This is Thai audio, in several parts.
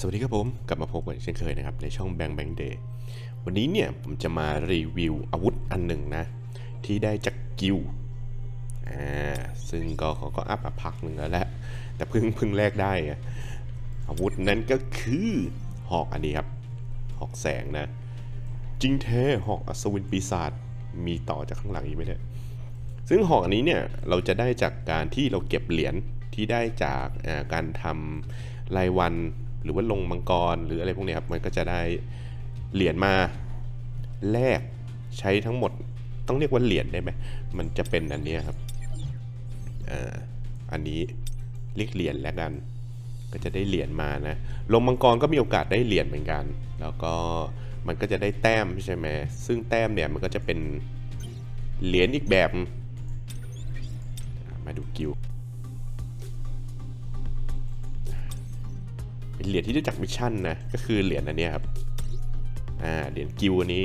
สวัสดีครับผม กลับมาพบกันเช่นเคยนะครับในช่อง Bang Bang Day วันนี้เนี่ยผมจะมารีวิวอาวุธอันหนึ่งนะ ที่ได้จากกิลอ่าซึ่งก็เขาก็อัพมาพักหนึ่งแล้วแหละแต่เพิ่งเพิ่งแลกได้อาวุธนั้นก็คือหอกอันนี้ครับ หอกแสงนะ จริงแท้หอกอัศวินปีศาจมีต่อจากข้างหลังอีกไหมเนี่ยซึ่งหอกอันนี้เนี่ยเราจะได้จากการที่เราเก็บเหรียญที่ได้จากการทำรายวัน รือว่าลงมังกรหรืออะไรพวกนี้ครับมันก็จะได้เหรียญมาแลกใช้ทั้งหมดต้องเรียกว่าเหรียญได้ไหมมันจะเป็นอันนี้ครับอ่าอันนี้เรียกเหรียญแล้วกันก็จะได้เหรียญมานะ ลงมังกรก็มีโอกาสได้เหรียญเหมือนกัน แล้วก็มันก็จะได้แต้มใช่ไหม ซึ่งแต้มเนี่ยมันก็จะเป็นเหรียญอีกแบบ มาดูกิว เป็นเหรียญที่ได้จากมิชชั่นนะ ก็คือเหรียญอันนี้ครับ อ่า เหรียญกิวอันนี้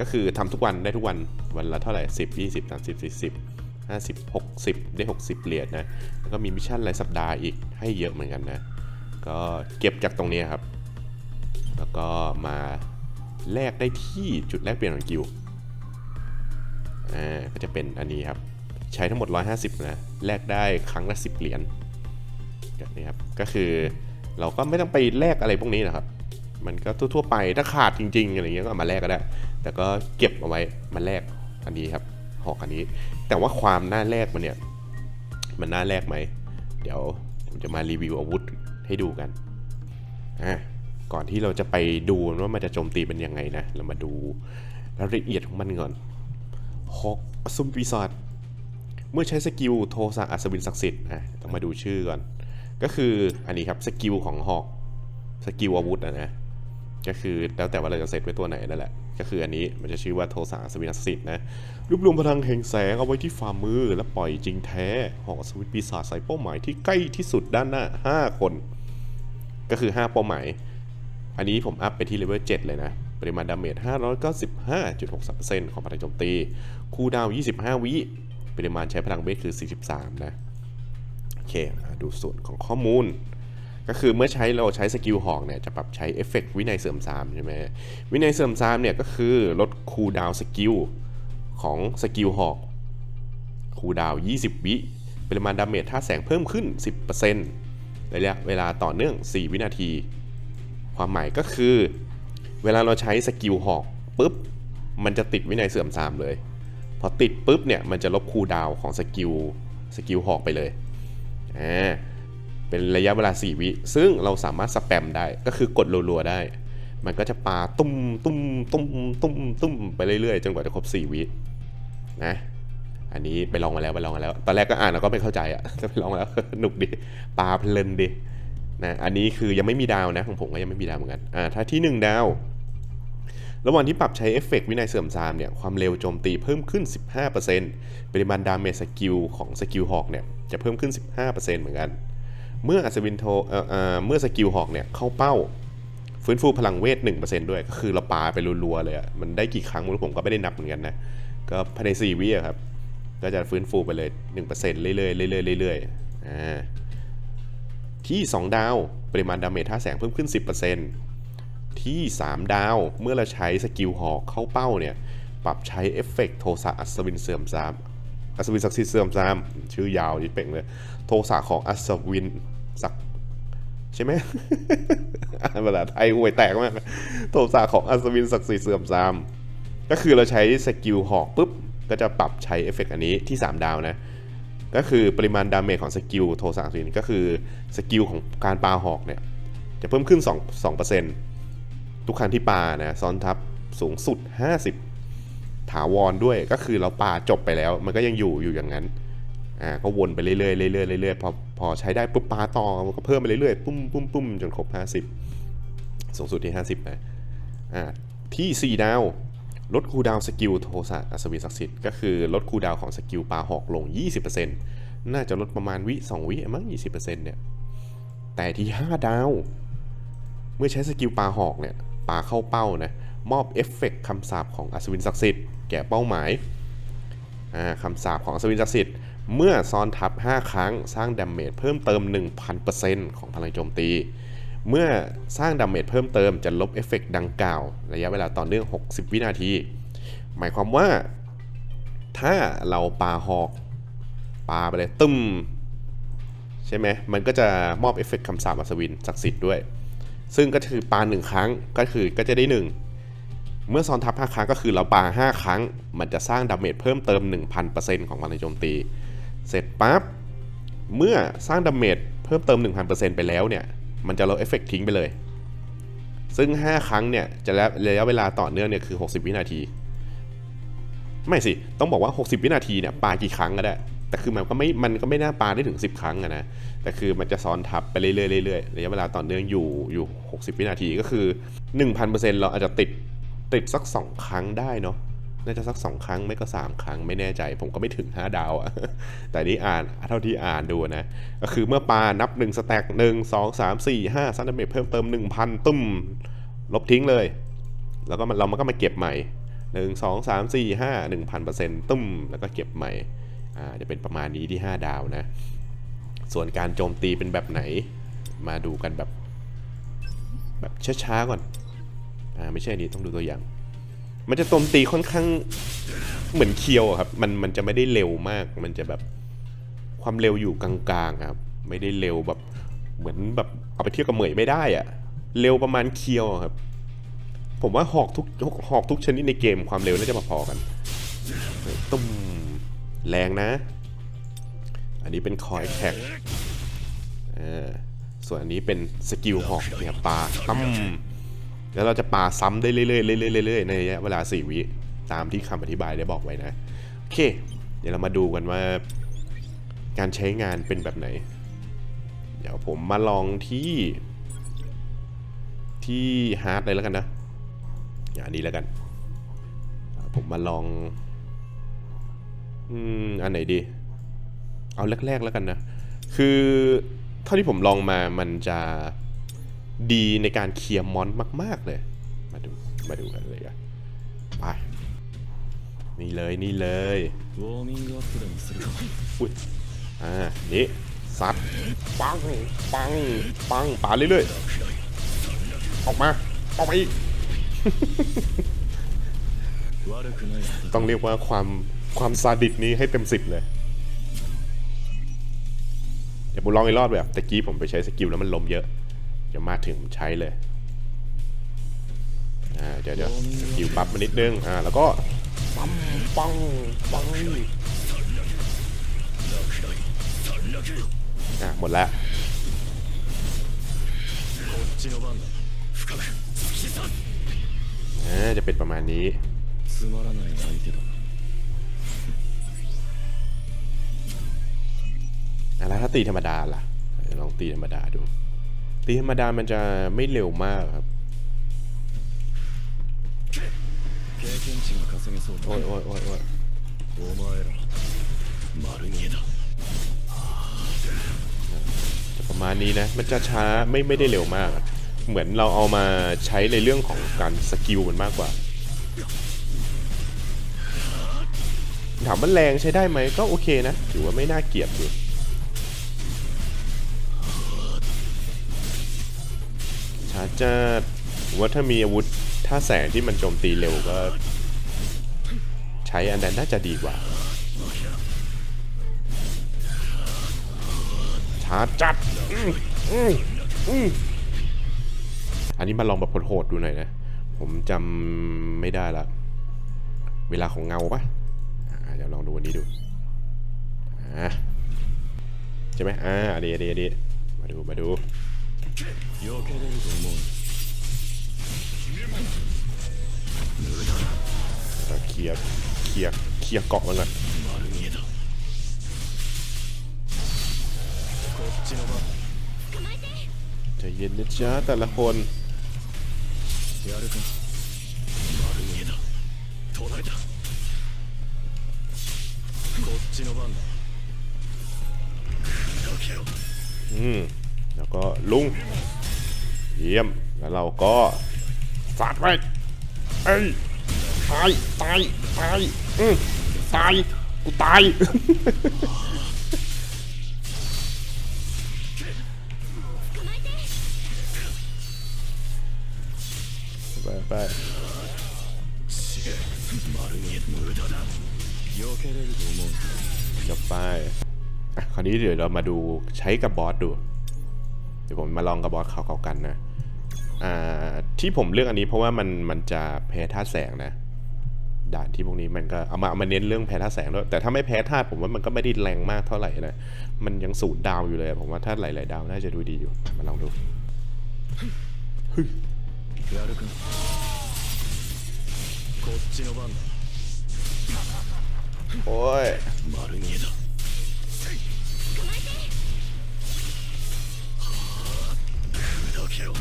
ก็คือทำทุกวันได้ทุกวัน วันละเท่าไหร่สิบยี่สิบสามสิบสี่สิบห้าสิบหกสิบได้หกสิบเหรียญนะ แล้วก็มีมิชชั่นรายสัปดาห์อีกให้เยอะเหมือนกันนะ ก็เก็บจากตรงนี้ครับ แล้วก็มาแลกได้ที่จุดแลกเปลี่ยนของกิวอ่า ก็จะเป็นอันนี้ครับ ใช้ทั้งหมด 150 นะ แลกได้ครั้งละ 10 เหรียญแบบนี้ครับ ก็คือ เราก็ไม่ต้องไปแลกอะไรพวกนี้นะครับ มันก็ทั่วๆไปถ้าขาดจริงๆอะไรเงี้ยก็มาแลกก็ได้ แต่ก็เก็บเอาไว้มาแลกอันนี้ครับหอกอันนี้ แต่ว่าความน่าแลกมันเนี่ยมันน่าแลกไหมเดี๋ยวผมจะมารีวิวอาวุธให้ดูกันอะก่อนที่เราจะไปดูว่ามันจะโจมตีเป็นยังไงนะ เรามาดูรายละเอียดของมันก่อนฮอกอสุมปีศาจเมื่อใช้สกิลโทสะอัศวินศักดิ์สิทธิ์อะต้องมาดูชื่อก่อน ก็คืออันนี้ครับสกิลของฮอกสกิลอาวุธอะนะก็คือแล้วแต่ว่าเราจะเซตไว้ตัวไหนนั่นแหละก็คืออันนี้มันจะชื่อว่าโทสะอัศวินัสิทธิ์นะรวบรวมพลังแห่งแสงเอาไว้ที่ฝ่ามือ และปล่อยจริงแท้หอกอัศวินปีศาจใส่เป้าหมายที่ใกล้ที่สุดด้านหน้า 5 คน ก็คือ 5 เป้าหมาย อันนี้ผมอัพไปที่เลเวล7เลยนะปริมาณดาเมจ 595.63%ของพลังโจมตี คูดาว 25 วิ ปริมาณใช้พลังเวทคือ 43 นะ เคดูส่วนของข้อมูล ก็คือเมื่อใช้เราใช้สกิลหอกเนี่ยจะปรับใช้เอฟเฟกต์วินัยเสริมสามใช่ไหมวินัยเสริมสามเนี่ยก็คือลดคูลดาวน์สกิลของสกิลหอกคูลดาวน์20 วิปริมาณดาเมจท่าแสงเพิ่มขึ้น 10%ระยะเวลาต่อเนื่อง 4 วินาที ความหมายก็คือ เวลาเราใช้สกิลหอกปุ๊บ มันจะติดวินัยเสื่อมสามเลย พอติดปุ๊บเนี่ย มันจะลบคูลดาวน์ของสกิลสกิลหอกไปเลย อ่าเป็นระยะเวลา 4 วิ ซึ่งเราสามารถสแปมได้ ก็คือกดรัวๆได้ มันก็จะปาตุ้มตุ้มตุ้มตุ้มตุ้มไปเรื่อยๆ จนกว่าจะครบ 4 วินะ อันนี้ไปลองมาแล้วไปลองมาแล้ว ตอนแรกก็อ่านแล้วก็ไม่เข้าใจอะแต่ไปลองแล้วหนุกดี ปาเพลินดีนะ อันนี้คือยังไม่มีดาวนะของผมก็ยังไม่มีดาวเหมือนกัน อ่า ถ้าที่ 1 ดาว ระหว่างที่ปรับใช้เอฟเฟกต์วินัยเสื่อมทรามเนี่ยความเร็วโจมตีเพิ่มขึ้น 15%ปริมาณดาเมจสกิลของสกิลหอกเนี่ยจะเพิ่มขึ้น 15%เหมือนกัน เมื่ออัศวินโทเอ่อเอ่อเมื่อสกิลหอกเนี่ยเข้าเป้า ฟื้นฟูพลังเวท 1%ด้วยก็คือเราปาไปรัวๆเลยอะมันได้กี่ครั้งผมก็ไม่ได้นับเหมือนกันนะก็ภายใน4วิครับก็จะฟื้นฟูไปเลย 1%เรื่อยๆเรื่อยๆเรื่อยๆอ่าที่ 2 ดาว ปริมาณดาเมจท่าแสงเพิ่มขึ้น 10% ที่ 3 ดาว เมื่อเราใช้สกิลหอกเข้าเป้าเนี่ย ปรับใช้เอฟเฟกต์โทสะอัศวินเสื่อมซามอัศวินศักดิ์สิทธิ์เสื่อมซามชื่อยาวยิ่เป่งเลย โทสะของอัศวินศักดิ์ใช่ไหมภาษาไทยห่วยแตกมากโทสะของอัศวินศักดิ์สิทธิ์เสื่อมซามก็คือเราใช้สกิลหอกปุ๊บก็จะปรับใช้เอฟเฟกต์อันนี้ที่ 3 ดาวนะ ก็คือปริมาณดาเมจของสกิลโทสะสินก็คือสกิลของการปาหอกเนี่ย จะเพิ่มขึ้น 2 2% ทุกครั้งที่ปานะซ้อนทับสูงสุด 50 ถาวรด้วยก็คือเราปาจบไปแล้ว มันก็ยังอยู่อยู่อย่างนั้นอ่าก็วนไปเรื่อยๆเรื่อยๆเรื่อยๆพอพอใช้ได้ปุ๊บปาต่อมันก็เพิ่มไปเรื่อยๆปุ้มปุ้มปุ้มจนครบ 50 สูงสุดที่ 50นะอ่าที่ 4 ดาวลดคูดาวสกิลโทสะอัศวินศักดิ์สิทธิ์ก็คือลดคูดาวของสกิลปาหอกลง 20%น่าจะลดประมาณวิ 2 วิมั้ง20%เนี่ยแต่ที่ 5 ดาว เมื่อใช้สกิลปาหอกเนี่ย ปาเข้าเป้านะมอบเอฟเฟกต์คำสาปของอัศวินศักดิ์สิทธิ์แก่เป้าหมายคำสาปของอัศวินศักดิ์สิทธิ์เมื่อซ้อนทับ 5 ครั้งสร้างดาเมจเพิ่มเติม 1,000%ของพลังโจมตี เมื่อสร้างดาเมจเพิ่มเติมจะลบเอฟเฟกต์ดังกล่าว ระยะเวลาต่อเนื่อง 60 วินาที หมายความว่าถ้าเราปาหอกปาไปเลยตึ้ม ใช่ไหมมันก็จะมอบเอฟเฟกต์คำสาปอัศวินศักดิ์สิทธิ์ด้วย ซึ่งก็คือปาหนึ่งครั้งก็คือก็จะได้หนึ่งเมื่อซ้อนทับ 5 ครั้งก็คือเราปา 5 ครั้ง มันจะสร้างดาเมจเพิ่มเติม 1,000%ของพลังโจมตี เสร็จปั๊บเมื่อสร้างดาเมจเพิ่มเติม 1,000%ไปแล้วเนี่ย มันจะลดเอฟเฟกต์ทิ้งไปเลย ซึ่ง 5 ครั้งเนี่ยจะระยะเวลาต่อเนื่องเนี่ยคือ 60 วินาที ไม่สิ ต้องบอกว่า 60 วินาทีเนี่ยปากี่ครั้งก็ได้ แต่คือมันก็ไม่ มันก็ไม่น่าปาได้ถึง 10 ครั้งนะ แต่คือมันจะซ้อนทับไปเรื่อยๆเรื่อยๆระยะเวลาต่อเนื่องอยู่อยู่ 60 วินาทีก็คือ 1,000%เราอาจจะติดติดสัก 2 ครั้งได้เนาะน่าจะสัก 2 ครั้งไม่ก็ 3 ครั้งไม่แน่ใจ ผมก็ไม่ถึง 5 ดาวอะแต่นี่อ่านเท่าที่อ่านดูนะ ก็คือเมื่อปานับ 1 สแต็ก1 2 3 4 5ซันเดเมจเพิ่มเติม 1,000 ตุ้ม ลบทิ้งเลย แล้วก็มันเรามันก็มาเก็บใหม่ 1 2 3 4 5 1,000%ตุ้มแล้วก็เก็บใหม่ อ่าจะเป็นประมาณนี้ที่ 5 ดาวนะ ส่วนการโจมตีเป็นแบบไหน มาดูกันแบบ แบบช้าๆก่อนอ่าไม่ใช่นี้ต้องดูตัวอย่าง มันจะโจมตีค่อนข้างเหมือนเคียวครับ มันมันจะไม่ได้เร็วมาก มันจะแบบความเร็วอยู่กลางๆครับ ไม่ได้เร็วแบบเหมือนแบบเอาไปเทียบกับเหมยไม่ได้อะเร็วประมาณเคียวครับ ผมว่าหอกทุกหอกทุกชนิดในเกมความเร็วน่าจะพอๆกันตุ้ม แรงนะ อันนี้เป็นคอยแท็กส่วนอันนี้เป็นสกิลหอกเนี่ยปลาตั้มแล้วเราจะปาซ้ำได้เรื่อยๆเรื่อยๆในระยะเวลา 4 วิตามที่คำอธิบายได้บอกไว้นะ โอเค เดี๋ยวเรามาดูกันว่า การใช้งานเป็นแบบไหน เดี๋ยวผมมาลองที่ ที่ฮาร์ดเลยแล้วกันนะ อย่างนี้แล้วกัน ผมมาลอง อืม อันไหนดี เอาแรกๆแล้วกันนะ คือเท่าที่ผมลองมามันจะดีในการเคลียร์มอนมาก ๆ เลย มาดู มาดูกันเลยกันไป นี่เลยนี่เลยอุ้ยอ่า นี่ซัดปัง ปัง ปังปาเรื่อยๆ ออกมา ออกมาอีก ต้องเรียกว่าความ ความซาดิสนี้ให้เต็มสิบเลย เดี๋ยวผมลองอีกรอบแบบตะกี้ผมไปใช้สกิลแล้วมันลมเยอะ เดี๋ยวมาถึงผมใช้เลย อ่า เดี๋ยวเดี๋ยวสกิลปั๊บมานิดนึง อ่า แล้วก็ปังปังปังอ่ะหมดแล้ว こっちの番だ อ่า จะเป็นประมาณนี้ つまらない相手だ ตีธรรมดาล่ะ ลองตีธรรมดาดู ตีธรรมดามันจะไม่เร็วมากครับ โอ้ยโอ้ยโอ้ยโอ้ยประมาณนี้นะ มันจะช้าไม่ไม่ได้เร็วมาก เหมือนเราเอามาใช้ในเรื่องของการสกิลมันมากกว่าถามว่าแรงใช้ได้ไหมก็โอเคนะ ถือว่าไม่น่าเกลียดอยู่ ชาร์จดว่าถ้ามีอาวุธท่าแสงที่มันโจมตีเร็วก็ ใช้อันนั้นน่าจะดีกว่าชาร์จจัดอันนี้มาลองแบบโหดๆดูหน่อยนะ ผมจำไม่ได้ละ เวลาของเงาปะเดี๋ยวลองดูอันนี้ดูอ่าใช่ไหมอ่าอันนี้อันนี้อันนี้มาดูมาดู 避けれると思う แล้วเคลียร์เคลียร์เคลียร์เกาะมันก่อน 丸見えだこっちの番だ ใจเย็นนะจ๊ะแต่ละคน やるか丸見えだ捉えたこっちの番だ砕けろ อืมแล้ว ก็ลุง เยี่ยม แล้วเราก็สาดไปเอ้ยตาย ตาย ตาย อืมตาย กูตาย ไปไปจะไป คราวนี้เดี๋ยวเรามาดูใช้กับบอสดู ดี๋ยวผมมาลองกับบอสเขาเขากันนะที่ผมเลือกอันนี้เพราะว่ามันมันจะแพ้ท่าแสงนะด่านที่พวกนี้มันก็เอามาเมาเน้นเรื่องแพ้ท่าแสงด้วยแต่ถ้าไม่แพ้ท่าผมว่ามันก็ไม่ได้แรงมากเท่าไหร่นะมันยังสูดดาวอยู่เลยผมว่าถ้าหลายๆดาวน่าจะดูดีอยู่มาลองดูโอ้ย けろ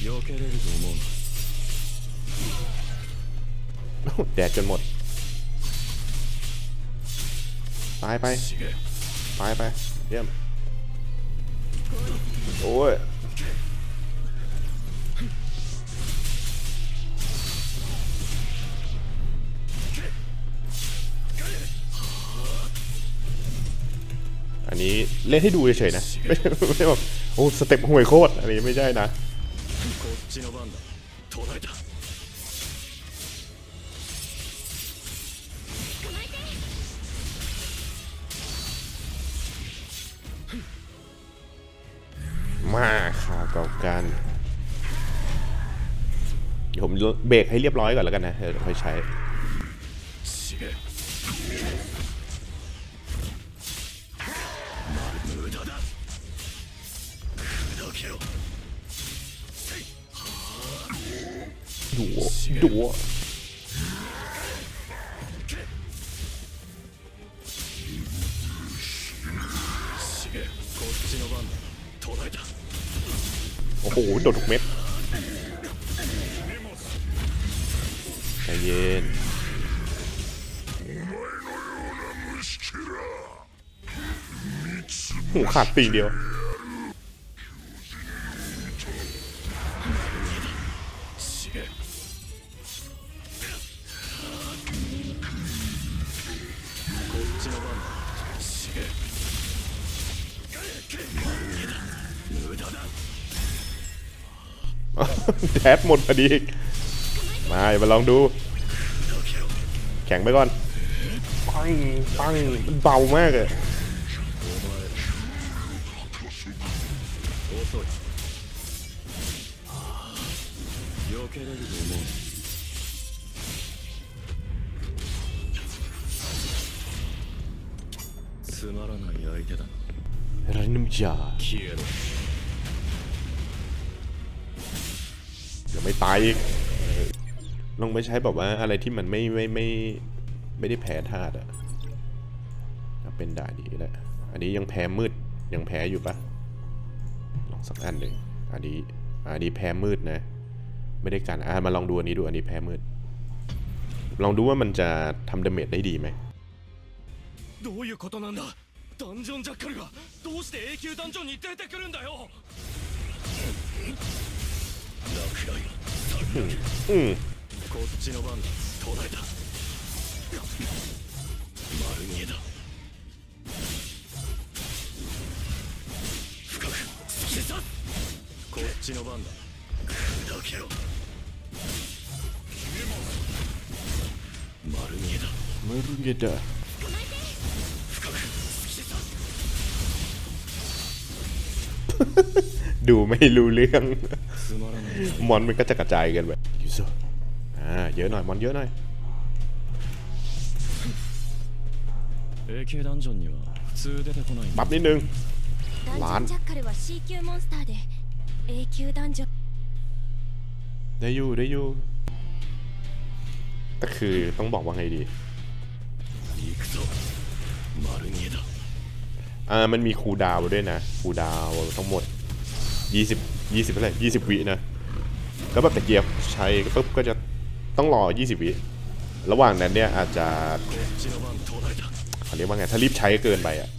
避けれると思う แดดจนหมด ตายไป 死ね ตายไป เยี่ยม โอ้ย ันนี้เล่นให้ดูเฉยๆนะ ไม่ไม่แบบโอ้สเต็ปห่วยโคตรอันนี้ไม่ใช่นะมาข่าวกับกันผมเบรกให้เรียบร้อยก่อนแล้วกันนะเดี๋ยวค่อยใช้ โอ้โห โดดทุกเม็ดใจเย็นหูขาดปีกเดียว แทบหมดพอดีอีกมาอย่ามาลองดู แข็งไปก่อน ปัง ปัง มันเบามากเลย 遅い避けれると思うつまらない相手だな รันมจา 消 ไม่ตายอีกเออลองไปใช้แบบว่าอะไรที่มันไม่ไม่ไม่ไม่ได้แพ้ธาตุอะเอาเป็นด่าดีแหละ อันนี้ยังแพ้มืดยังแพ้อยู่ปะลองสักอันหนึ่งอันนี้อันนี้แพ้มืดนะ ไม่ได้กันอ่ะมาลองดูอันนี้ดูอันนี้แพ้มืด ลองดูว่ามันจะทำดาเมจได้ดีไหม どういうことなんだダンジョンジャッカルがどうして永久ダンジョンに出てくるんだよ 落雷 อืม こっちの番だ捉えた丸見えだ深く突き刺すこっちの番だ砕けろ丸見えだ ไม่รู้เดอ 深く突き刺す ดูไม่รู้เรื่อง つまらない มอนมันก็จะกระจายกันแบบยูเซอร์อ่าเยอะหน่อยมอนเยอะหน่อยบัฟนิดนึงล้านได้อยู่ได้อยู่ก็คือต้องบอกว่าไงดีอ่ามันมีคูดาวด้วยนะคูดาวทั้งหมด 20 20เท่าไหร่20 วินะ แล้วแบบตะเกียบใช้ปุ๊บก็จะต้องรอ 20 วิ ระหว่างนั้นเนี่ยอาจจะเขาเรียกว่าไง ถ้ารีบใช้เกินไปอะ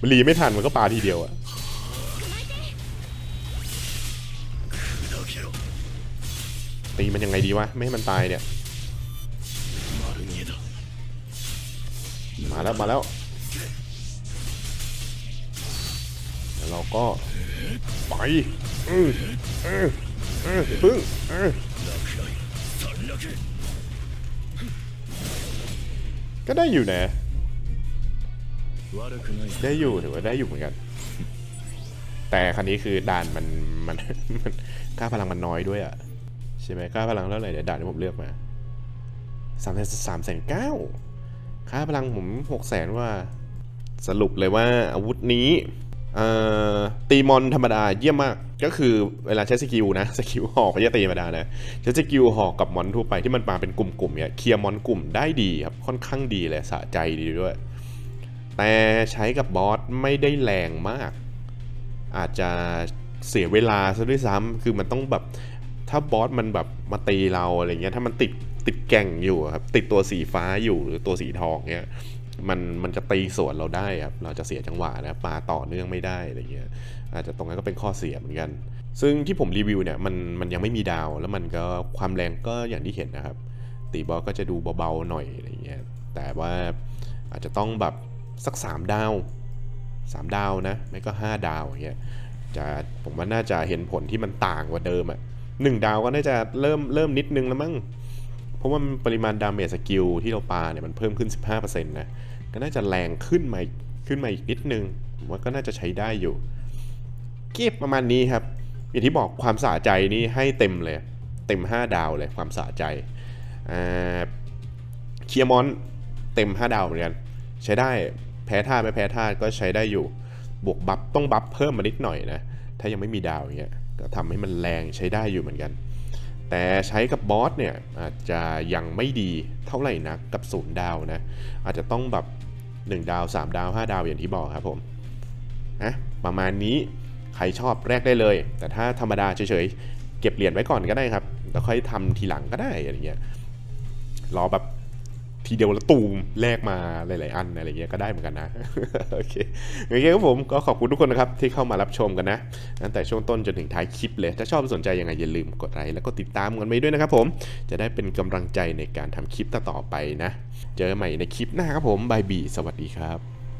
มันรีไม่ทันมันก็ปาทีเดียวอะตีมันยังไงดีวะ ไม่ให้มันตายเนี่ย มาแล้วมาแล้วเราก็ไปอืออือ เออก็ได้อยู่นะ ได้อยู่ถือว่าได้อยู่เหมือนกัน แต่คันนี้คือด่านมันมันมันค่าพลังมันน้อยด้วยอะ ใช่ไหมค่าพลังเท่าไหร่เดี๋ยวด่านที่ผมเลือกมาสามแสนสามแสนเก้าค่าพลังผมหกแสนว่า สรุปเลยว่าอาวุธนี้ ตีมอนธรรมดาเยี่ยมมาก ก็คือเวลาใช้สกิลนะสกิลหอกไม่ใช่ตีธรรมดานะใช้สกิลหอกกับมอนทั่วไปที่มันมาเป็นกลุ่มๆเนี่ยเคลียร์มอนกลุ่มได้ดีครับค่อนข้างดีเลยสะใจดีด้วย แต่ใช้กับบอสไม่ได้แรงมาก อาจจะเสียเวลาซะด้วยซ้ำคือมันต้องแบบถ้าบอสมันแบบมาตีเราอะไรเงี้ยถ้ามันติดติดแก่งอยู่ครับติดตัวสีฟ้าอยู่หรือตัวสีทองเงี้ย มันมันจะตีสวนเราได้ครับเราจะเสียจังหวะนะปาต่อเนื่องไม่ได้อะไรเงี้ยอาจจะตรงนั้นก็เป็นข้อเสียเหมือนกัน ซึ่งที่ผมรีวิวเนี่ยมันมันยังไม่มีดาว แล้วมันก็ความแรงก็อย่างที่เห็นนะครับ ตีบอสก็จะดูเบาๆหน่อยอะไรเงี้ยแต่ว่าอาจจะต้องแบบสักสามดาวสามดาวนะไม่ก็ห้าดาวอย่างเงี้ยจะผมว่าน่าจะเห็นผลที่มันต่างกว่าเดิมอะ่ะหนึ่งดาวก็น่าจะเริ่มเริ่มนิดนึงแล้วมั้ง เพราะว่าปริมาณดาเมจสกิลที่เราปาเนี่ยมันเพิ่มขึ้น 15%นะก็น่าจะแรงขึ้นมาขึ้นมาอีกนิดนึงผมว่าก็น่าจะใช้ได้อยู่ เก็บประมาณนี้ครับ อย่างที่บอกความสะใจนี่ให้เต็มเลย เต็ม 5 ดาวเลยความสะใจเคียร์มอนเต็ม 5 ดาวเหมือนกัน ใช้ได้แพ้ท่าไม่แพ้ท่าก็ใช้ได้อยู่ บวกบัฟต้องบัฟเพิ่มมานิดหน่อยนะ ถ้ายังไม่มีดาวอย่างเงี้ยก็ทำให้มันแรงใช้ได้อยู่เหมือนกัน แต่ใช้กับบอสเนี่ยอาจจะยังไม่ดีเท่าไหร่นักกับศูนย์ดาวนะ อาจจะต้องแบบ 1 ดาว 3 ดาว 5 ดาวอย่างที่บอกครับผมนะประมาณนี้ใครชอบแรกได้เลย แต่ถ้าธรรมดาเฉยๆ เก็บเหรียญไว้ก่อนก็ได้ครับ แล้วค่อยทำทีหลังก็ได้อะไรเงี้ยรอแบบ ทีเดียวแล้วตูมแลกมาหลาย ๆ อันอะไรเงี้ยก็ได้เหมือนกันนะโอเคโอเคครับผมก็ขอบคุณทุกคนนะครับที่เข้ามารับชมกันนะตั้งแต่ช่วงต้นจนถึงท้ายคลิปเลย ถ้าชอบสนใจยังไงอย่าลืมกดไลค์แล้วก็ติดตามกันไปด้วยนะครับผมจะได้เป็นกำลังใจในการทำคลิปต่อๆไปนะ เจอกันใหม่ในคลิปหน้าครับผมบายบีสวัสดีครับ